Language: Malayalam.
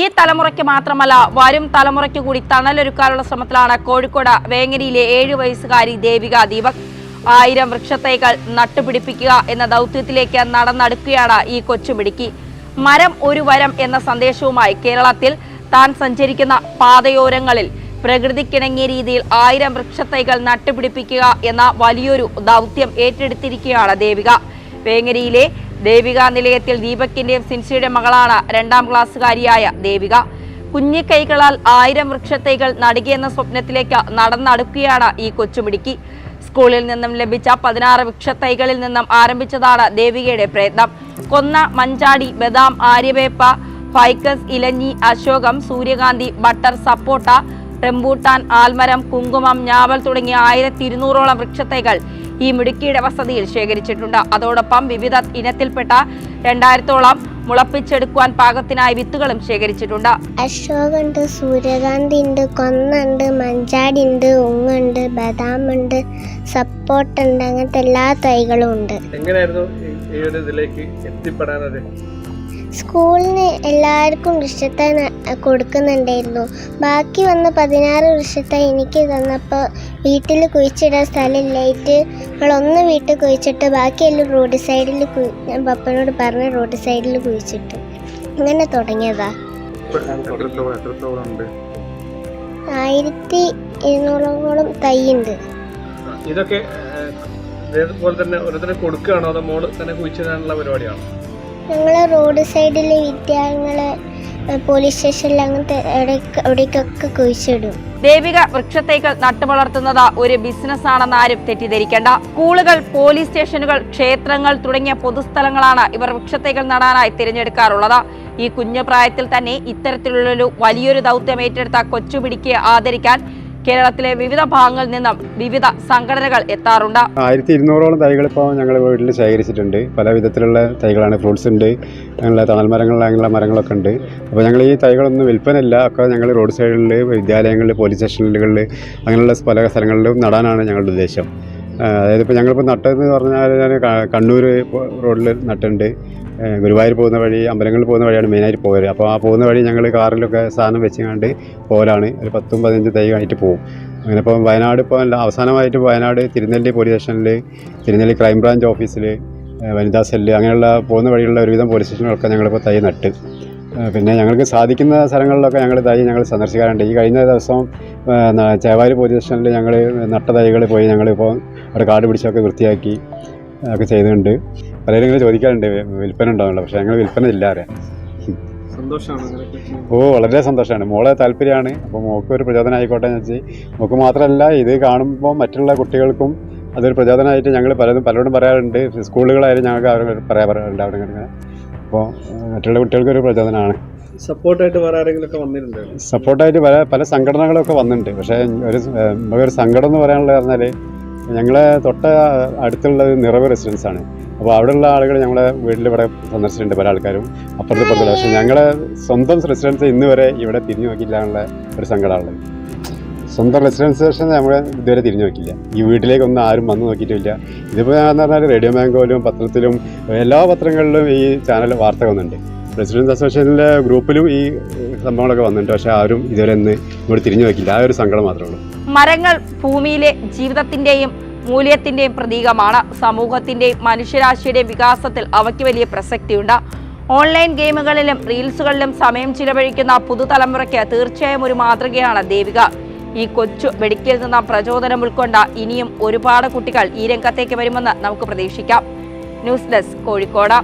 ഈ തലമുറയ്ക്ക് മാത്രമല്ല വരും തലമുറയ്ക്ക് കൂടി തണലൊരുക്കാനുള്ള ശ്രമത്തിലാണ് കോഴിക്കോട് വേങ്ങരയിലെ ഏഴു വയസ്സുകാരി ദേവിക ദീപക്. ആയിരം വൃക്ഷത്തൈകൾ നട്ടുപിടിപ്പിക്കുക എന്ന ദൗത്യത്തിലേക്ക് നടന്നടുക്കുകയാണ് ഈ കൊച്ചുമിടുക്കി മരം ഒരു വരം എന്ന സന്ദേശവുമായി കേരളത്തിൽ താൻ സഞ്ചരിക്കുന്ന പാതയോരങ്ങളിൽ പ്രകൃതിക്കിണങ്ങിയ രീതിയിൽ ആയിരം വൃക്ഷത്തൈകൾ നട്ടുപിടിപ്പിക്കുക എന്ന വലിയൊരു ദൗത്യം ഏറ്റെടുത്തിരിക്കുകയാണ് ദേവിക. വേങ്ങരയിലെ ദേവിക നിലയത്തിൽ ദീപക്കിന്റെയും സിൻസിയുടെ മകളാണ് രണ്ടാം ക്ലാസ്സുകാരിയായ ദേവിക. കുഞ്ഞിക്കൈകളാൽ കൈകളാൽ ആയിരം വൃക്ഷത്തൈകൾ നടുകിയെന്ന സ്വപ്നത്തിലേക്ക് നടന്നടുക്കുകയാണ് ഈ കൊച്ചുമിടുക്കി. സ്കൂളിൽ നിന്നും ലഭിച്ച പതിനാറ് വൃക്ഷത്തൈകളിൽ നിന്നും ആരംഭിച്ചതാണ് ദേവികയുടെ പ്രയത്നം. കൊന്ന മഞ്ചാടി ബദാം ആര്യവേപ്പ ഫൈക്കസ് ഇലഞ്ഞി അശോകം സൂര്യകാന്തി ബട്ടർ സപ്പോട്ട റംബൂട്ടാൻ ആൽമരം കുങ്കുമം ഞാവൽ തുടങ്ങിയ ആയിരത്തി ഇരുന്നൂറോളം വൃക്ഷത്തൈകൾ ഈ മിടുക്കിയുടെ വസതിയിൽ ശേഖരിച്ചിട്ടുണ്ട്. അതോടൊപ്പം വിവിധ ഇനത്തിൽപ്പെട്ട രണ്ടായിരത്തോളം മുളപ്പിച്ചെടുക്കുവാൻ പാകത്തിനായി വിത്തുകളും ശേഖരിച്ചിട്ടുണ്ട്. അശോകുണ്ട് സൂര്യകാന്തി ഉണ്ട് കൊന്നുണ്ട് മഞ്ചാടി ഉണ്ട് ഉങ്ങുണ്ട് ബദാം ഉണ്ട് സപ്പോർട്ടുണ്ട് അങ്ങനത്തെ എല്ലാ തൈകളും ഉണ്ട്. എങ്ങനെയായിരുന്നു ഈ- ഈ ഒരു ഇതിലേക്ക് എത്തിപ്പെടാനത്? സ്കൂളിന് എല്ലാവർക്കും വൃക്ഷത്തൈ കൊടുക്കുന്നുണ്ടായിരുന്നു. ബാക്കി വന്ന പതിനാറ് വൃക്ഷത്തൈ എനിക്ക് തന്നപ്പോൾ വീട്ടിൽ കുഴിച്ചിടാൻ സ്ഥലമില്ലായിട്ട് ഞങ്ങളൊന്ന് വീട്ടിൽ കുഴിച്ചിട്ട് ബാക്കിയെല്ലാം റോഡ് സൈഡിൽ ഞാൻ പപ്പനോട് പറഞ്ഞ് റോഡ് സൈഡിൽ കുഴിച്ചിട്ടു. അങ്ങനെ തുടങ്ങിയതാ. ആയിരത്തി ഇരുന്നൂറോളം തൈയുണ്ട്. ഇതൊക്കെ ഇതേപോലെ തന്നെ ഓരോരുത്തരെ കൊടുക്കുകയാണോ? അതോ മോൾ തന്നെ കുഴിച്ചിടാനുള്ള പരിപാടിയാണോ? ഞങ്ങൾ റോഡ് സൈഡിലെ വിദ്യാലയങ്ങൾ പോലീസ് സ്റ്റേഷനിൽ അങ്ങനത്തെ അവിടേക്കൊക്കെ കുഴിച്ചിടും. ദേവിക വൃക്ഷത്തൈകൾ നട്ടുവളർത്തുന്നത് ഒരു ബിസിനസ് ആണെന്ന് ആരും തെറ്റിദ്ധരിക്കേണ്ട. സ്കൂളുകൾ പോലീസ് സ്റ്റേഷനുകൾ ക്ഷേത്രങ്ങൾ തുടങ്ങിയ പൊതുസ്ഥലങ്ങളാണ് ഇവർ വൃക്ഷത്തൈകൾ നടാനായി തിരഞ്ഞെടുക്കാറുള്ളത്. ഈ കുഞ്ഞു പ്രായത്തിൽ തന്നെ ഇത്തരത്തിലുള്ളൊരു വലിയൊരു ദൗത്യം ഏറ്റെടുത്ത കൊച്ചുപിടിക്ക് ആദരിക്കാൻ കേരളത്തിലെ വിവിധ ഭാഗങ്ങളിൽ നിന്നും വിവിധ സംഘടനകൾ എത്താറുണ്ട്. ആയിരത്തി ഇരുന്നൂറോളം തൈകൾ ഇപ്പോൾ ഞങ്ങൾ വീട്ടിൽ ശേഖരിച്ചിട്ടുണ്ട്. പല വിധത്തിലുള്ള തൈകളാണ് ഫ്രൂട്ട്സ് ഉണ്ട് അങ്ങനെയുള്ള തണൽ മരങ്ങൾ അങ്ങനെയുള്ള മരങ്ങളൊക്കെ ഉണ്ട്. അപ്പോൾ ഞങ്ങൾ ഈ തൈകളൊന്നും വിൽപ്പനയില്ല. ഒക്കെ ഞങ്ങൾ റോഡ് സൈഡിൽ വിദ്യാലയങ്ങളിൽ പോലീസ് സ്റ്റേഷനുകളിൽ അങ്ങനെയുള്ള പല സ്ഥലങ്ങളിലും നടാനാണ് ഞങ്ങളുടെ ഉദ്ദേശം. അതായത് ഇപ്പോൾ ഞങ്ങളിപ്പോൾ നട്ടതെന്ന് പറഞ്ഞാൽ ഞാൻ കണ്ണൂർ റോഡിൽ നട്ടുണ്ട്. ഗുരുവായൂർ പോകുന്ന വഴി അമ്പലങ്ങളിൽ പോകുന്ന വഴിയാണ് മെയിനായിട്ട് പോയത് അപ്പോൾ ആ പോകുന്ന വഴി ഞങ്ങൾ കാറിലൊക്കെ സാധനം വെച്ചുകൊണ്ട് പോലാണ് ഒരു പത്തും പതിനഞ്ച് തൈ കഴിഞ്ഞിട്ട് പോകും അങ്ങനെ ഇപ്പോൾ വയനാട് ഇപ്പോൾ അവസാനമായിട്ട് വയനാട് തിരുനെല്ലി പോലീസ് സ്റ്റേഷനിൽ തിരുനെല്ലി ക്രൈംബ്രാഞ്ച് ഓഫീസിൽ വനിതാ സെല്ല് അങ്ങനെയുള്ള പോകുന്ന വഴിയുള്ള ഒരുവിധം പോലീസ് സ്റ്റേഷനുകളൊക്കെ ഞങ്ങളിപ്പോൾ തൈ നട്ട്. പിന്നെ ഞങ്ങൾക്ക് സാധിക്കുന്ന സ്ഥലങ്ങളിലൊക്കെ ഞങ്ങൾ തൈ ഞങ്ങൾ സന്ദർശിക്കാറുണ്ട്. ഈ കഴിഞ്ഞ ദിവസം ചേവാരി പോലീസ് സ്റ്റേഷനിൽ ഞങ്ങൾ നട്ട തൈകൾ പോയി ഞങ്ങളിപ്പോൾ അവിടെ കാട് പിടിച്ചൊക്കെ വൃത്തിയാക്കി ഒക്കെ ചെയ്തിട്ടുണ്ട്. പലരും ഇങ്ങനെ ചോദിക്കാറുണ്ട് വിൽപ്പന ഉണ്ടോന്നുള്ള പക്ഷെ ഞങ്ങൾ വിൽപ്പന ഇല്ല അറിയാം. ഓ വളരെ സന്തോഷമാണ് മോളെ താല്പര്യമാണ്. അപ്പോൾ മോൾക്ക് ഒരു പ്രചോദനം ആയിക്കോട്ടെ എന്ന് വെച്ച് മോൾക്ക് മാത്രമല്ല ഇത് കാണുമ്പോൾ മറ്റുള്ള കുട്ടികൾക്കും അതൊരു പ്രചോദനമായിട്ട് ഞങ്ങൾ പലതും പലരോടും പറയാറുണ്ട്. സ്കൂളുകളായാലും ഞങ്ങൾക്ക് അവർ പറയാൻ പറയാറുണ്ട് അവിടെ ഇങ്ങനെ. അപ്പോൾ മറ്റുള്ള കുട്ടികൾക്കൊരു പ്രചോദനമാണ് സപ്പോർട്ടായിട്ട് വേറെ വന്നിട്ടുണ്ടോ സപ്പോർട്ടായിട്ട് പല പല സംഘടനകളൊക്കെ വന്നിട്ടുണ്ട്. പക്ഷേ ഒരു ഒരു സംഘടന എന്ന് പറയാനുള്ളത് പറഞ്ഞാൽ ഞങ്ങളെ തൊട്ട അടുത്തുള്ളത് നിറവ് റെസിഡൻസ് ആണ് അപ്പോൾ അവിടെയുള്ള ആളുകൾ ഞങ്ങളെ വീട്ടിൽ ഇവിടെ സന്ദർശിച്ചിട്ടുണ്ട് പല ആൾക്കാരും. അപ്പുറത്ത് ഇപ്പുറത്തുള്ള പക്ഷേ ഞങ്ങളെ സ്വന്തം റെസിഡൻസ് ഇന്ന് വരെ ഇവിടെ തിരിഞ്ഞു നോക്കിയില്ല എന്നുള്ള ഒരു സങ്കടമാണ് സ്വന്തം റെസിഡൻസ് സ്റ്റേഷൻ നമ്മൾ ഇതുവരെ തിരിഞ്ഞു നോക്കില്ല ഈ വീട്ടിലേക്കൊന്നും ആരും വന്നു നോക്കിയിട്ടില്ല. ഇതിപ്പോൾ ഞാൻ പറഞ്ഞാൽ റേഡിയോ മാംഗോയിലും പത്രത്തിലും എല്ലാ പത്രങ്ങളിലും ഈ ചാനൽ വാർത്ത വന്നിട്ടുണ്ട്. റെസിഡൻസ് അസോസിയേഷനിലെ ഗ്രൂപ്പിലും ഈ സംഭവങ്ങളൊക്കെ വന്നിട്ടുണ്ട്. പക്ഷേ ആരും ഇതുവരെ ഒന്ന് ഇങ്ങോട്ട് തിരിഞ്ഞു നോക്കില്ല ആ ഒരു സങ്കടം മാത്രമേ ഉള്ളൂ. മരങ്ങൾ ഭൂമിയിലെ ജീവിതത്തിന്റെയും മൂല്യത്തിന്റെയും പ്രതീകമാണ്. സമൂഹത്തിന്റെയും മനുഷ്യരാശിയുടെയും വികാസത്തിൽ അവയ്ക്ക് വലിയ പ്രസക്തിയുണ്ട്. ഓൺലൈൻ ഗെയിമുകളിലും റീൽസുകളിലും സമയം ചിലവഴിക്കുന്ന പുതുതലമുറയ്ക്ക് തീർച്ചയായും ഒരു മാതൃകയാണ് ദേവിക. ഈ കൊച്ചു വെടിക്കിൽ നിന്ന് പ്രചോദനം ഉൾക്കൊണ്ട ഇനിയും ഒരുപാട് കുട്ടികൾ ഈ രംഗത്തേക്ക് വരുമെന്ന് നമുക്ക് പ്രതീക്ഷിക്കാം. News desk Kozhikode.